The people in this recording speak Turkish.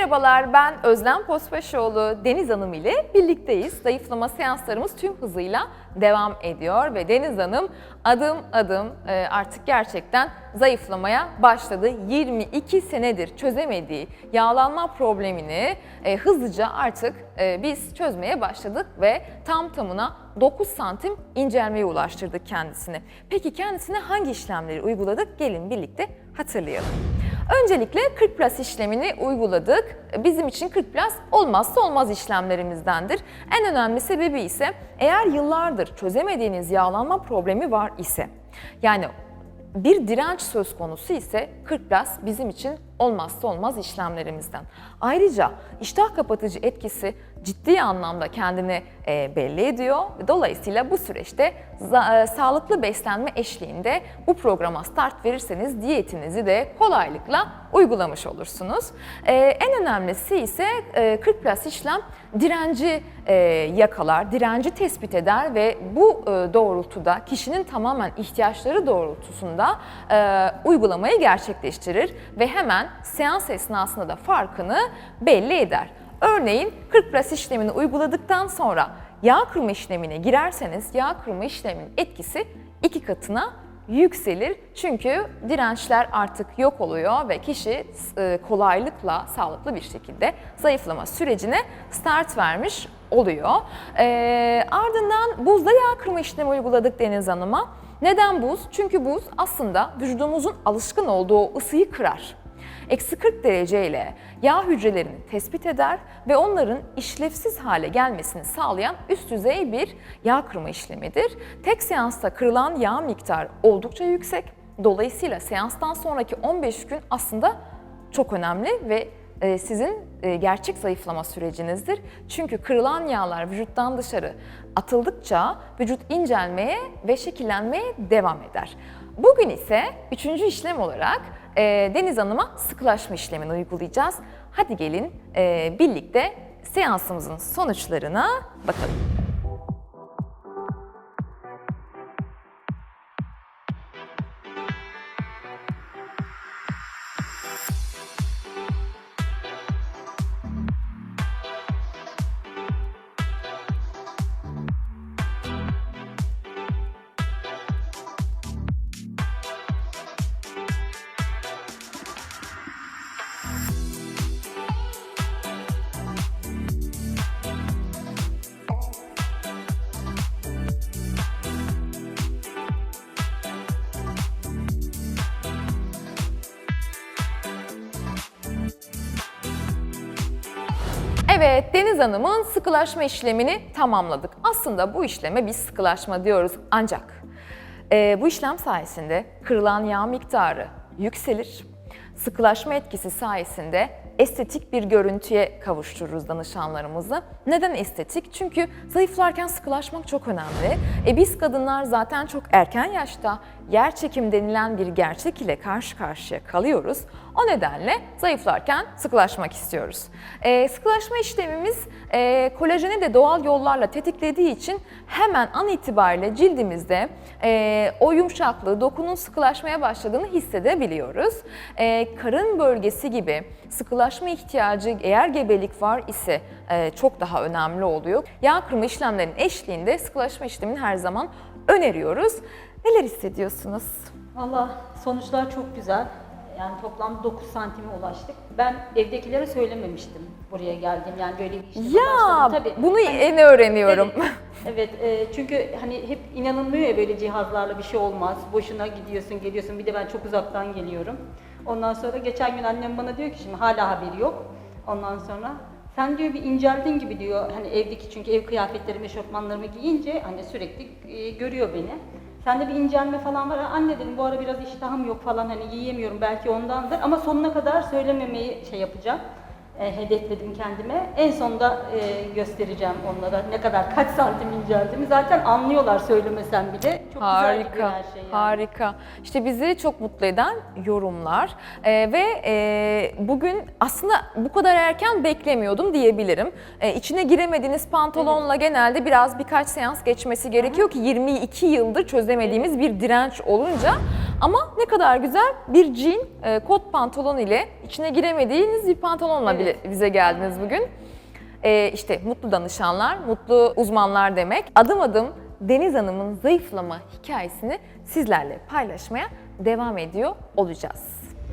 Merhabalar ben Özlem Pospaşoğlu. Deniz Hanım ile birlikteyiz. Zayıflama seanslarımız tüm hızıyla devam ediyor ve Deniz Hanım adım adım e, artık gerçekten zayıflamaya başladı. 22 senedir çözemediği yağlanma problemini e, hızlıca artık e, biz çözmeye başladık ve tam tamına 9 santim incelmeye ulaştırdık kendisini. Peki kendisine hangi işlemleri uyguladık? Gelin birlikte hatırlayalım. Öncelikle 40 plus işlemini uyguladık. Bizim için 40 plus olmazsa olmaz işlemlerimizdendir. En önemli sebebi ise eğer yıllardır çözemediğiniz yağlanma problemi var ise yani bir direnç söz konusu ise 40 plus bizim için olmazsa olmaz işlemlerimizden. Ayrıca iştah kapatıcı etkisi ciddi anlamda kendini e, belli ediyor. Dolayısıyla bu süreçte e, sağlıklı beslenme eşliğinde bu programa start verirseniz diyetinizi de kolaylıkla uygulamış olursunuz. E, en önemlisi ise e, 40 plus işlem direnci yakalar, direnci tespit eder ve bu doğrultuda kişinin tamamen ihtiyaçları doğrultusunda uygulamayı gerçekleştirir ve hemen seans esnasında da farkını belli eder. Örneğin 40 plus işlemini uyguladıktan sonra yağ kırma işlemine girerseniz yağ kırma işleminin etkisi iki katına yükselir. Çünkü dirençler artık yok oluyor ve kişi e, kolaylıkla sağlıklı bir şekilde zayıflama sürecine start vermiş oluyor. Ee, ardından buzda yağ kırma işlemi uyguladık Deniz Hanım'a. Neden buz? Çünkü buz aslında vücudumuzun alışkın olduğu ısıyı kırar. Eksi 40 derece ile yağ hücrelerini tespit eder ve onların işlevsiz hale gelmesini sağlayan üst düzey bir yağ kırma işlemidir. Tek seansta kırılan yağ miktarı oldukça yüksek. Dolayısıyla seanstan sonraki 15 gün aslında çok önemli ve e, sizin e, gerçek zayıflama sürecinizdir. Çünkü kırılan yağlar vücuttan dışarı atıldıkça vücut incelmeye ve şekillenmeye devam eder. Bugün ise üçüncü işlem olarak e, Deniz Hanım'a sıkılaşma işlemini uygulayacağız. Hadi gelin e, birlikte seansımızın sonuçlarına bakalım. Evet, Deniz Hanım'ın sıkılaşma işlemini tamamladık. Aslında bu işleme biz sıkılaşma diyoruz ancak e, bu işlem sayesinde kırılan yağ miktarı yükselir. Sıkılaşma etkisi sayesinde estetik bir görüntüye kavuştururuz danışanlarımızı. Neden estetik? Çünkü zayıflarken sıkılaşmak çok önemli. E biz kadınlar zaten çok erken yaşta yer çekim denilen bir gerçek ile karşı karşıya kalıyoruz. O nedenle zayıflarken sıkılaşmak istiyoruz. E, sıkılaşma işlemimiz e, kolajeni de doğal yollarla tetiklediği için hemen an itibariyle cildimizde e, o yumuşaklığı, dokunun sıkılaşmaya başladığını hissedebiliyoruz. E, karın bölgesi gibi sıkılaşma ihtiyacı eğer gebelik var ise e, çok daha önemli oluyor. Yağ kırma işlemlerinin eşliğinde sıkılaşma işlemini her zaman öneriyoruz. Neler hissediyorsunuz? Valla sonuçlar çok güzel. Yani toplam 9 santime ulaştık. Ben evdekilere söylememiştim buraya geldim. Yani böyle bir işleme Ya başladım. Tabii. bunu Hani- yeni öğreniyorum. Evet, evet e, çünkü hani hep inanılmıyor ya böyle cihazlarla bir şey olmaz. Boşuna gidiyorsun geliyorsun. Bir de ben çok uzaktan geliyorum. Ondan sonra geçen gün annem bana diyor ki şimdi hala haberi yok. Ondan sonra sen diyor bir inceldin gibi diyor. Hani evdeki çünkü ev kıyafetlerimi, eşofmanlarımı giyince hani sürekli e, görüyor beni. Sende bir incelme falan var. Anne dedim bu ara biraz iştahım yok falan hani yiyemiyorum belki ondandır. Ama sonuna kadar söylememeyi şey yapacağım. E, hedefledim kendime. En sonunda e, göstereceğim onlara ne kadar kaç santim inceldiğimi. Zaten anlıyorlar söylemesem bile. Çok güzel Harika, her şey yani. harika. İşte bizi çok mutlu eden yorumlar Ee, ve e, bugün aslında bu kadar erken beklemiyordum diyebilirim. Ee, içine giremediğiniz pantolonla genelde biraz birkaç seans geçmesi gerekiyor ki 22 yıldır çözemediğimiz bir direnç olunca. Ama ne kadar güzel bir jean, e, kot pantolon ile içine giremediğiniz bir pantolonla bile bize geldiniz bugün. Ee, işte mutlu danışanlar, mutlu uzmanlar demek. Adım adım Deniz Hanım'ın zayıflama hikayesini sizlerle paylaşmaya devam ediyor olacağız.